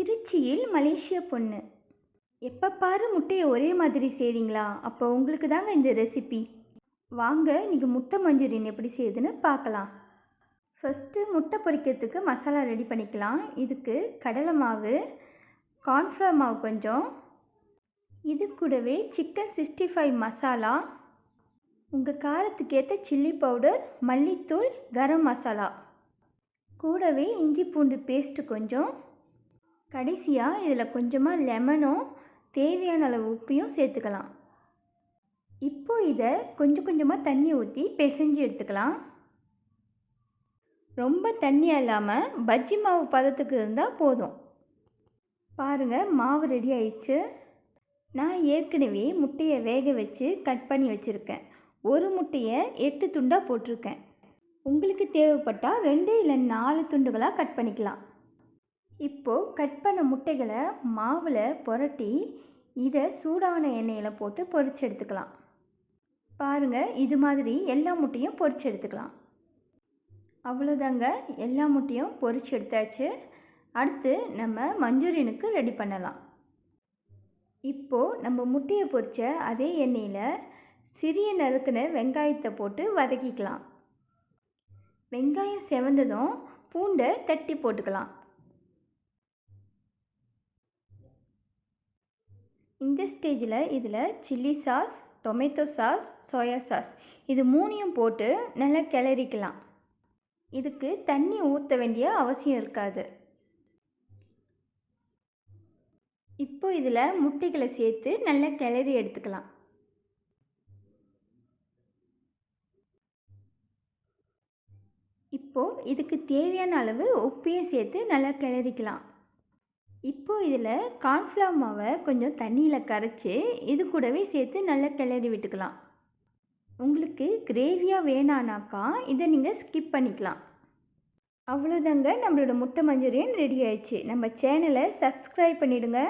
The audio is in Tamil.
திருச்சியில் மலேசிய பொண்ணு. எப்போ பாரு முட்டையை ஒரே மாதிரி செய்கிறீங்களா அப்போ உங்களுக்கு தாங்க இந்த ரெசிபி வாங்க இன்றைக்கி முட்டை மஞ்சூரியன் எப்படி செய்யுதுன்னு பார்க்கலாம். ஃபஸ்ட்டு முட்டை பொரிக்கிறதுக்கு மசாலா ரெடி பண்ணிக்கலாம். இதுக்கு கடலை மாவு கார்ன்ஃப்ளவர் மாவு கொஞ்சம். இது கூடவே சிக்கன் சிக்ஸ்டி ஃபைவ் மசாலா உங்கள் காரத்துக்கேற்ற சில்லி பவுடர் மல்லித்தூள் கரம் மசாலா. கூடவே இஞ்சி பூண்டு பேஸ்ட்டு கொஞ்சம். கடைசியாக இதில் கொஞ்சமாக லெமனும் தேவையான அளவு உப்பையும் சேர்த்துக்கலாம். இப்போ இதை கொஞ்சம் கொஞ்சமாக தண்ணி ஊற்றி பிசைஞ்சு எடுத்துக்கலாம். ரொம்ப தண்ணியாக இல்லாமல் பஜ்ஜி மாவு பதத்துக்கு இருந்தால் போதும். பாருங்கள் மாவு ரெடி ஆயிடுச்சு. நான் ஏற்கனவே முட்டையை வேக வச்சு கட் பண்ணி வச்சுருக்கேன். ஒரு முட்டையை எட்டு துண்டாக போட்டிருக்கேன். உங்களுக்கு தேவைப்பட்டால் ரெண்டு இல்லை நாலு துண்டுகளாக கட் பண்ணிக்கலாம். இப்போது கட் பண்ண முட்டைகளை மாவில் புரட்டி இதை சூடான எண்ணெயில் போட்டு பொரிச்சு எடுத்துக்கலாம். பாருங்கள் இது மாதிரி எல்லா முட்டையும் பொரிச்சு எடுத்துக்கலாம். அவ்வளோதாங்க எல்லா முட்டையும் பொரிச்சு எடுத்தாச்சு. அடுத்து நம்ம மஞ்சூரியனுக்கு ரெடி பண்ணலாம். இப்போது நம்ம முட்டையை பொரிச்ச அதே எண்ணெயில் சிறிய நறுக்குன வெங்காயத்தை போட்டு வதக்கிக்கலாம். வெங்காயம் செவந்ததும் பூண்டை தட்டி போட்டுக்கலாம். இந்த ஸ்டேஜில் இதில் chilli sauce tomato sauce soya sauce இது மூணையும் போட்டு நல்லா கிளறிக்கலாம். இதுக்கு தண்ணி ஊற்ற வேண்டிய அவசியம் இருக்காது. இப்போ இதில் முட்டைகளை சேர்த்து நல்லா கிளறி எடுத்துக்கலாம். இப்போது இதுக்கு தேவையான அளவு உப்பையும் சேர்த்து நல்லா கிளறிக்கலாம். இப்போது இதில் கார்ன்ஃப்ளவர் மாவை கொஞ்சம் தண்ணியில் கரைச்சி இது கூடவே சேர்த்து நல்லா கிளறி விட்டுக்கலாம். உங்களுக்கு கிரேவியாக வேணானாக்கா இதை நீங்கள் ஸ்கிப் பண்ணிக்கலாம். அவ்வளோதாங்க நம்மளோட முட்டை மஞ்சூரியன் ரெடி ஆயிடுச்சு. நம்ம சேனலை சப்ஸ்கிரைப் பண்ணிவிடுங்க